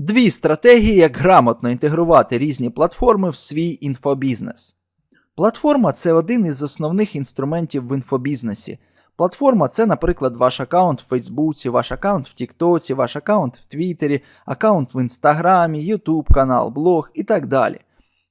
Дві стратегії, як грамотно інтегрувати різні платформи в свій інфобізнес. Платформа це один із основних інструментів в інфобізнесі. Платформа це, наприклад, ваш аккаунт в Фейсбуці, ваш аккаунт в Тіктоці, ваш аккаунт в Твіттері, аккаунт в Інстаграмі, Ютуб канал, блог і так далі.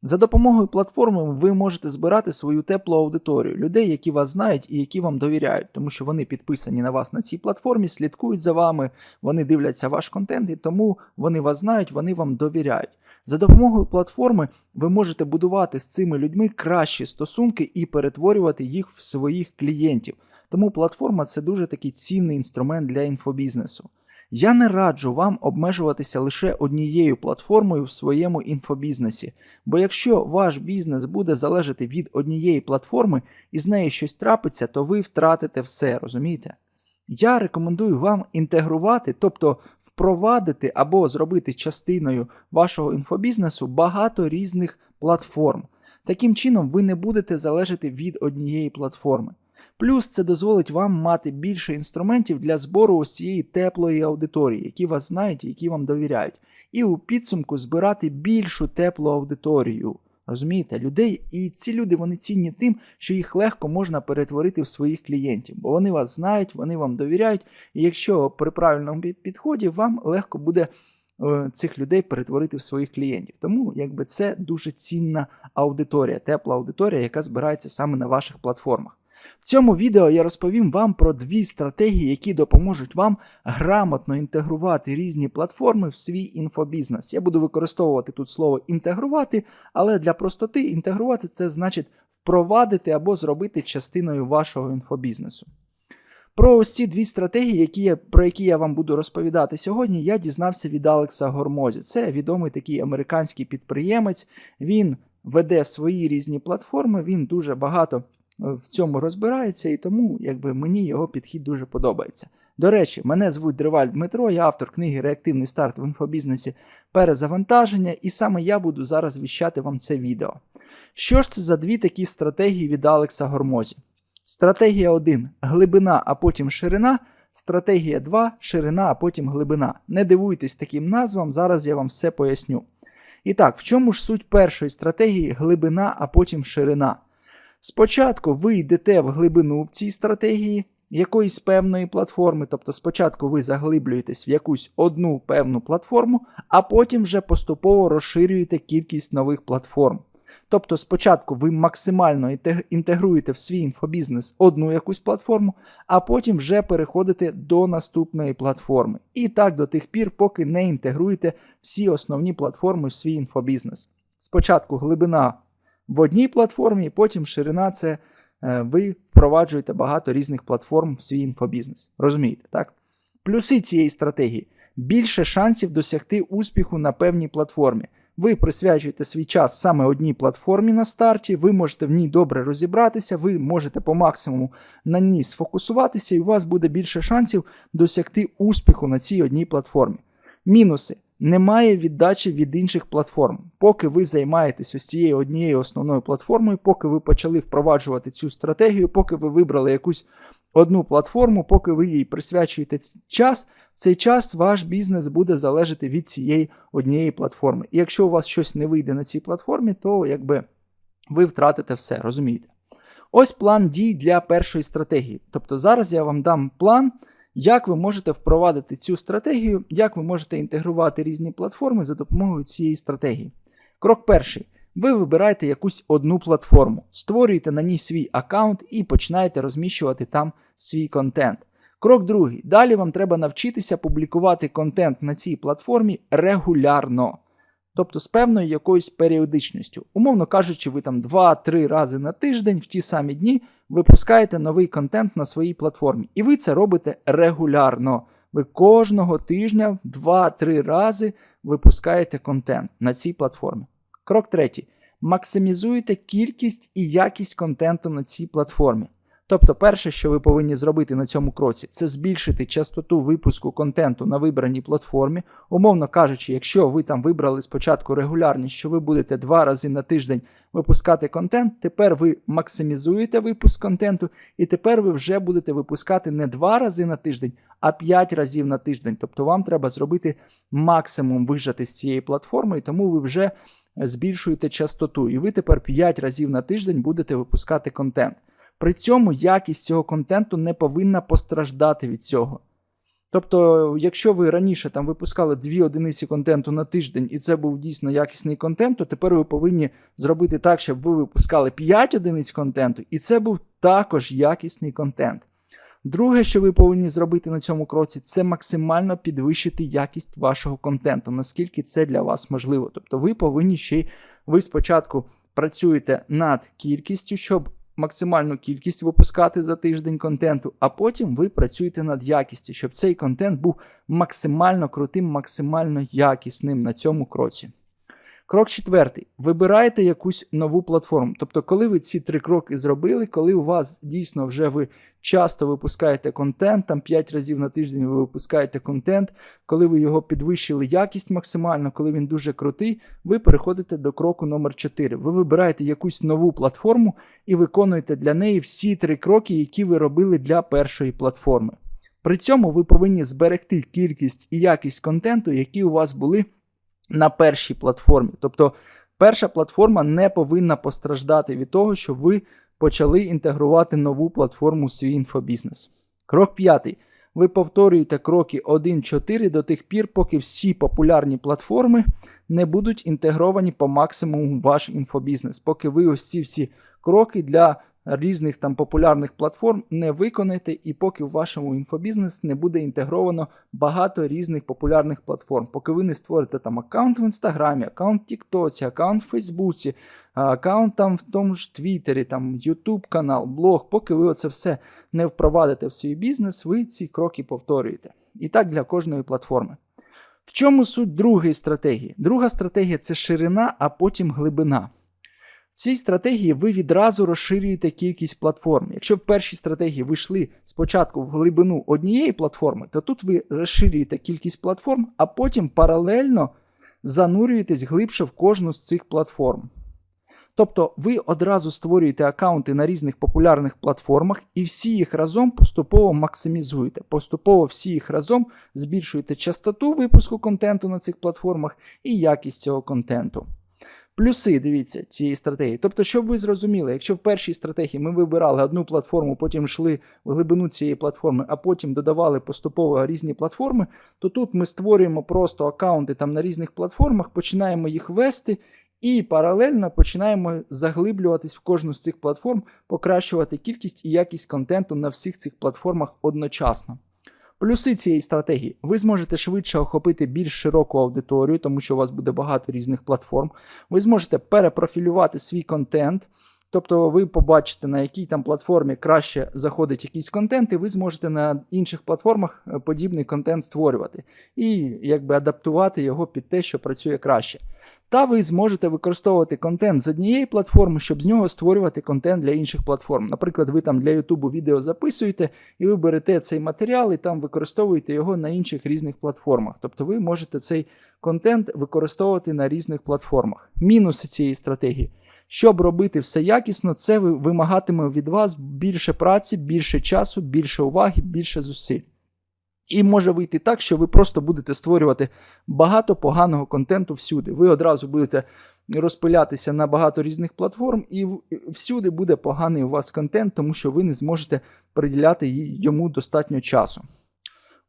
За допомогою платформи ви можете збирати свою теплу аудиторію, людей, які вас знають і які вам довіряють, тому що вони підписані на вас на цій платформі, слідкують за вами, вони дивляться ваш контент, і тому вони вас знають, вони вам довіряють. За допомогою платформи ви можете будувати з цими людьми кращі стосунки і перетворювати їх в своїх клієнтів. Тому платформа це дуже такий цінний інструмент для інфобізнесу. Я не раджу вам обмежуватися лише однією платформою в своєму інфобізнесі, бо якщо ваш бізнес буде залежати від однієї платформи і з неї щось трапиться, то ви втратите все, розумієте? Я рекомендую вам інтегрувати, тобто впровадити або зробити частиною вашого інфобізнесу багато різних платформ. Таким чином, ви не будете залежати від однієї платформи. Плюс це дозволить вам мати більше інструментів для збору ось цієї теплої аудиторії, які вас знають і які вам довіряють. І у підсумку збирати більшу теплу аудиторію. Розумієте, людей, і ці люди вони цінні тим, що їх легко можна перетворити в своїх клієнтів, бо вони вас знають, вони вам довіряють. І якщо при правильному підході, вам легко буде е, цих людей перетворити в своїх клієнтів. Тому якби це дуже цінна аудиторія, тепла аудиторія, яка збирається саме на ваших платформах. В цьому відео я розповім вам про дві стратегії, які допоможуть вам грамотно інтегрувати різні платформи в свій інфобізнес. Я буду використовувати тут слово інтегрувати, але для простоти інтегрувати це значить впровадити або зробити частиною вашого інфобізнесу. Про ось ці дві стратегії, які я, про які я вам буду розповідати сьогодні, я дізнався від Алекса Гормозі. Це відомий такий американський підприємець. Він веде свої різні платформи, він дуже багато в цьому розбирається, і тому якби мені його підхід дуже подобається. До речі, мене звуть Дриваль Дмитро, я автор книги Реактивний старт в інфобізнесі перезавантаження, і саме я буду зараз віщати вам це відео. Що ж це за дві такі стратегії від Алекса Гормозі? Стратегія 1 глибина, а потім ширина. Стратегія 2 ширина, а потім глибина. Не дивуйтесь таким назвам, зараз я вам все поясню. І так, в чому ж суть першої стратегії глибина, а потім ширина? Спочатку ви йдете в глибину в цій стратегії якоїсь певної платформи, тобто спочатку ви заглиблюєтесь в якусь одну певну платформу, а потім вже поступово розширюєте кількість нових платформ. Тобто спочатку ви максимально інтегруєте в свій інфобізнес одну якусь платформу, а потім вже переходите до наступної платформи. І так до тих пір, поки не інтегруєте всі основні платформи в свій інфобізнес. Спочатку глибина в одній платформі, і потім ширина це е, ви впроваджуєте багато різних платформ в свій інфобізнес. Розумієте, так? Плюси цієї стратегії більше шансів досягти успіху на певній платформі. Ви присвячуєте свій час саме одній платформі на старті, ви можете в ній добре розібратися, ви можете по максимуму на ній сфокусуватися, і у вас буде більше шансів досягти успіху на цій одній платформі. Мінуси немає віддачі від інших платформ. Поки ви займаєтесь ось цією однією основною платформою, поки ви почали впроваджувати цю стратегію, поки ви вибрали якусь одну платформу, поки ви їй присвячуєте час, цей час ваш бізнес буде залежати від цієї однієї платформи. І якщо у вас щось не вийде на цій платформі, то якби ви втратите все, розумієте? Ось план дій для першої стратегії. Тобто зараз я вам дам план як ви можете впровадити цю стратегію, як ви можете інтегрувати різні платформи за допомогою цієї стратегії. Крок перший. Ви вибираєте якусь одну платформу, створюєте на ній свій аккаунт і починаєте розміщувати там свій контент. Крок другий. Далі вам треба навчитися публікувати контент на цій платформі регулярно тобто з певною якоюсь періодичністю. Умовно кажучи, ви там 2-3 рази на тиждень в ті самі дні випускаєте новий контент на своїй платформі. І ви це робите регулярно. Ви кожного тижня 2-3 рази випускаєте контент на цій платформі. Крок третій. Максимізуйте кількість і якість контенту на цій платформі. Тобто, перше, що ви повинні зробити на цьому кроці, це збільшити частоту випуску контенту на вибраній платформі. Умовно кажучи, якщо ви там вибрали спочатку регулярність, що ви будете два рази на тиждень випускати контент, тепер ви максимізуєте випуск контенту, і тепер ви вже будете випускати не два рази на тиждень, а п'ять разів на тиждень. Тобто вам треба зробити максимум вижати з цієї платформи, і тому ви вже збільшуєте частоту. І ви тепер 5 разів на тиждень будете випускати контент. При цьому якість цього контенту не повинна постраждати від цього. Тобто, якщо ви раніше там випускали дві одиниці контенту на тиждень, і це був дійсно якісний контент, то тепер ви повинні зробити так, щоб ви випускали 5 одиниць контенту, і це був також якісний контент. Друге, що ви повинні зробити на цьому кроці, це максимально підвищити якість вашого контенту, наскільки це для вас можливо. Тобто ви повинні ще й ви спочатку працюєте над кількістю, щоб максимальну кількість випускати за тиждень контенту, а потім ви працюєте над якістю, щоб цей контент був максимально крутим, максимально якісним на цьому кроці. Крок четвертий. Вибираєте якусь нову платформу. Тобто, коли ви ці три кроки зробили, коли у вас дійсно вже ви часто випускаєте контент, там 5 разів на тиждень ви випускаєте контент, коли ви його підвищили якість максимально, коли він дуже крутий, ви переходите до кроку номер 4 Ви вибираєте якусь нову платформу і виконуєте для неї всі три кроки, які ви робили для першої платформи. При цьому ви повинні зберегти кількість і якість контенту, які у вас були на першій платформі. Тобто перша платформа не повинна постраждати від того, що ви почали інтегрувати нову платформу в свій інфобізнес. Крок п'ятий. Ви повторюєте кроки 1-4 до тих пір, поки всі популярні платформи не будуть інтегровані по максимуму в ваш інфобізнес. Поки ви ось ці всі кроки для різних там популярних платформ не виконаєте, і поки в вашому інфобізнес не буде інтегровано багато різних популярних платформ. Поки ви не створите там аккаунт в інстаграмі, аккаунт в Тіктоці, аккаунт в Фейсбуці, аккаунт там в тому ж Твіттері, там Ютуб канал, блог, поки ви оце все не впровадите в свій бізнес, ви ці кроки повторюєте. І так для кожної платформи. В чому суть другої стратегії? Друга стратегія це ширина, а потім глибина. В цій стратегії ви відразу розширюєте кількість платформ. Якщо в першій стратегії ви йшли спочатку в глибину однієї платформи, то тут ви розширюєте кількість платформ, а потім паралельно занурюєтесь глибше в кожну з цих платформ. Тобто ви одразу створюєте аккаунти на різних популярних платформах і всі їх разом поступово максимізуєте. Поступово всі їх разом збільшуєте частоту випуску контенту на цих платформах і якість цього контенту. Плюси, дивіться, цієї стратегії. Тобто, щоб ви зрозуміли, якщо в першій стратегії ми вибирали одну платформу, потім йшли в глибину цієї платформи, а потім додавали поступово різні платформи, то тут ми створюємо просто аккаунти там на різних платформах, починаємо їх вести і паралельно починаємо заглиблюватись в кожну з цих платформ, покращувати кількість і якість контенту на всіх цих платформах одночасно. Плюси цієї стратегії. Ви зможете швидше охопити більш широку аудиторію, тому що у вас буде багато різних платформ. Ви зможете перепрофілювати свій контент. Тобто ви побачите, на якій там платформі краще заходить якийсь контент, і ви зможете на інших платформах е, подібний контент створювати і якби адаптувати його під те, що працює краще. Та ви зможете використовувати контент з однієї платформи, щоб з нього створювати контент для інших платформ. Наприклад, ви там для YouTube відео записуєте, і ви берете цей матеріал і там використовуєте його на інших різних платформах. Тобто ви можете цей контент використовувати на різних платформах. Мінуси цієї стратегії. Щоб робити все якісно, це вимагатиме від вас більше праці, більше часу, більше уваги, більше зусиль. І може вийти так, що ви просто будете створювати багато поганого контенту всюди. Ви одразу будете розпилятися на багато різних платформ, і всюди буде поганий у вас контент, тому що ви не зможете приділяти йому достатньо часу.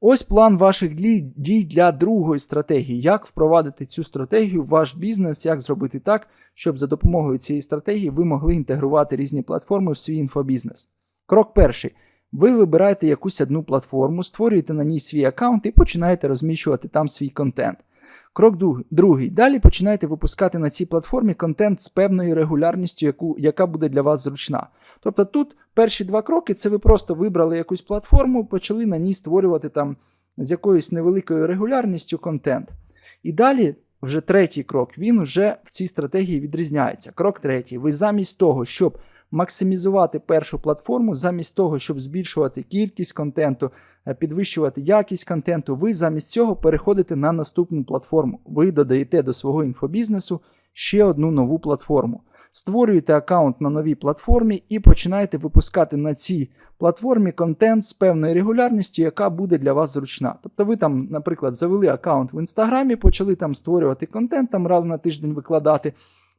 Ось план ваших дій для другої стратегії. Як впровадити цю стратегію в ваш бізнес, як зробити так, щоб за допомогою цієї стратегії ви могли інтегрувати різні платформи в свій інфобізнес. Крок перший. Ви вибираєте якусь одну платформу, створюєте на ній свій аккаунт і починаєте розміщувати там свій контент. Крок другий. Далі починаєте випускати на цій платформі контент з певною регулярністю, яку, яка буде для вас зручна. Тобто тут перші два кроки це ви просто вибрали якусь платформу, почали на ній створювати там з якоюсь невеликою регулярністю контент. І далі, вже третій крок, він вже в цій стратегії відрізняється. Крок третій. Ви замість того, щоб максимізувати першу платформу, замість того, щоб збільшувати кількість контенту, е, підвищувати якість контенту, ви замість цього переходите на наступну платформу. Ви додаєте до свого інфобізнесу ще одну нову платформу. Створюєте аккаунт на новій платформі і починаєте випускати на цій платформі контент з певною регулярністю, яка буде для вас зручна. Тобто ви там, наприклад, завели аккаунт в інстаграмі, почали там створювати контент, там раз на тиждень викладати.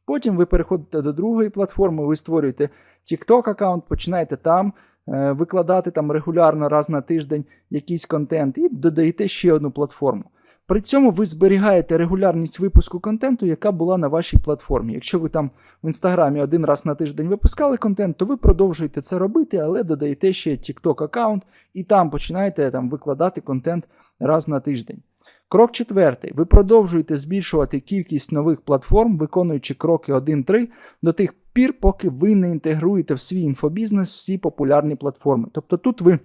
Потім ви переходите до другої платформи, ви створюєте TikTok аккаунт, починаєте там е, викладати там регулярно раз на тиждень якийсь контент і додаєте ще одну платформу. При цьому ви зберігаєте регулярність випуску контенту, яка була на вашій платформі. Якщо ви там в інстаграмі один раз на тиждень випускали контент, то ви продовжуєте це робити, але додаєте ще TikTok аккаунт і там починаєте там викладати контент раз на тиждень. Крок четвертий. Ви продовжуєте збільшувати кількість нових платформ, виконуючи кроки 1-3 до тих пір, поки ви не інтегруєте в свій інфобізнес всі популярні платформи. Тобто тут ви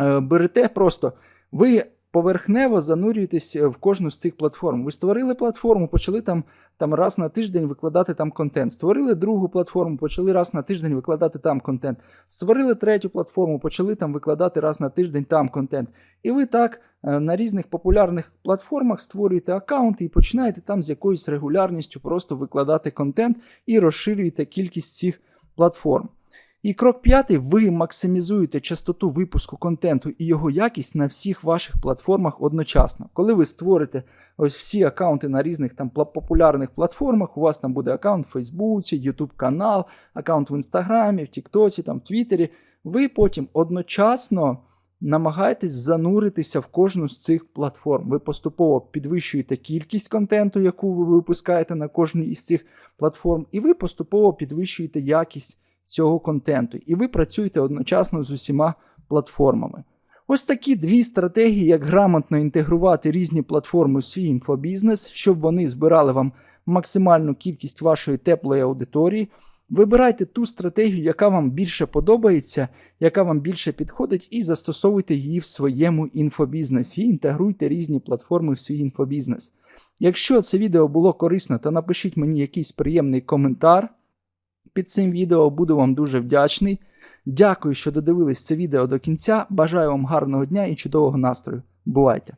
е, берете просто, ви поверхнево занурюєтесь в кожну з цих платформ. Ви створили платформу, почали там, там раз на тиждень викладати там контент. Створили другу платформу, почали раз на тиждень викладати там контент. Створили третю платформу, почали там викладати раз на тиждень там контент. І ви так е, на різних популярних платформах створюєте аккаунти і починаєте там з якоюсь регулярністю просто викладати контент і розширюєте кількість цих платформ. І крок п'ятий, ви максимізуєте частоту випуску контенту і його якість на всіх ваших платформах одночасно. Коли ви створите ось всі аккаунти на різних там популярних платформах, у вас там буде аккаунт в Фейсбуці, YouTube канал, аккаунт в Інстаграмі, в Тіктоці, там, в Твіттері, ви потім одночасно намагаєтесь зануритися в кожну з цих платформ. Ви поступово підвищуєте кількість контенту, яку ви випускаєте на кожній із цих платформ, і ви поступово підвищуєте якість цього контенту. І ви працюєте одночасно з усіма платформами. Ось такі дві стратегії, як грамотно інтегрувати різні платформи в свій інфобізнес, щоб вони збирали вам максимальну кількість вашої теплої аудиторії. Вибирайте ту стратегію, яка вам більше подобається, яка вам більше підходить, і застосовуйте її в своєму інфобізнесі. Інтегруйте різні платформи в свій інфобізнес. Якщо це відео було корисно, то напишіть мені якийсь приємний коментар під цим відео, буду вам дуже вдячний. Дякую, що додивились це відео до кінця. Бажаю вам гарного дня і чудового настрою. Бувайте!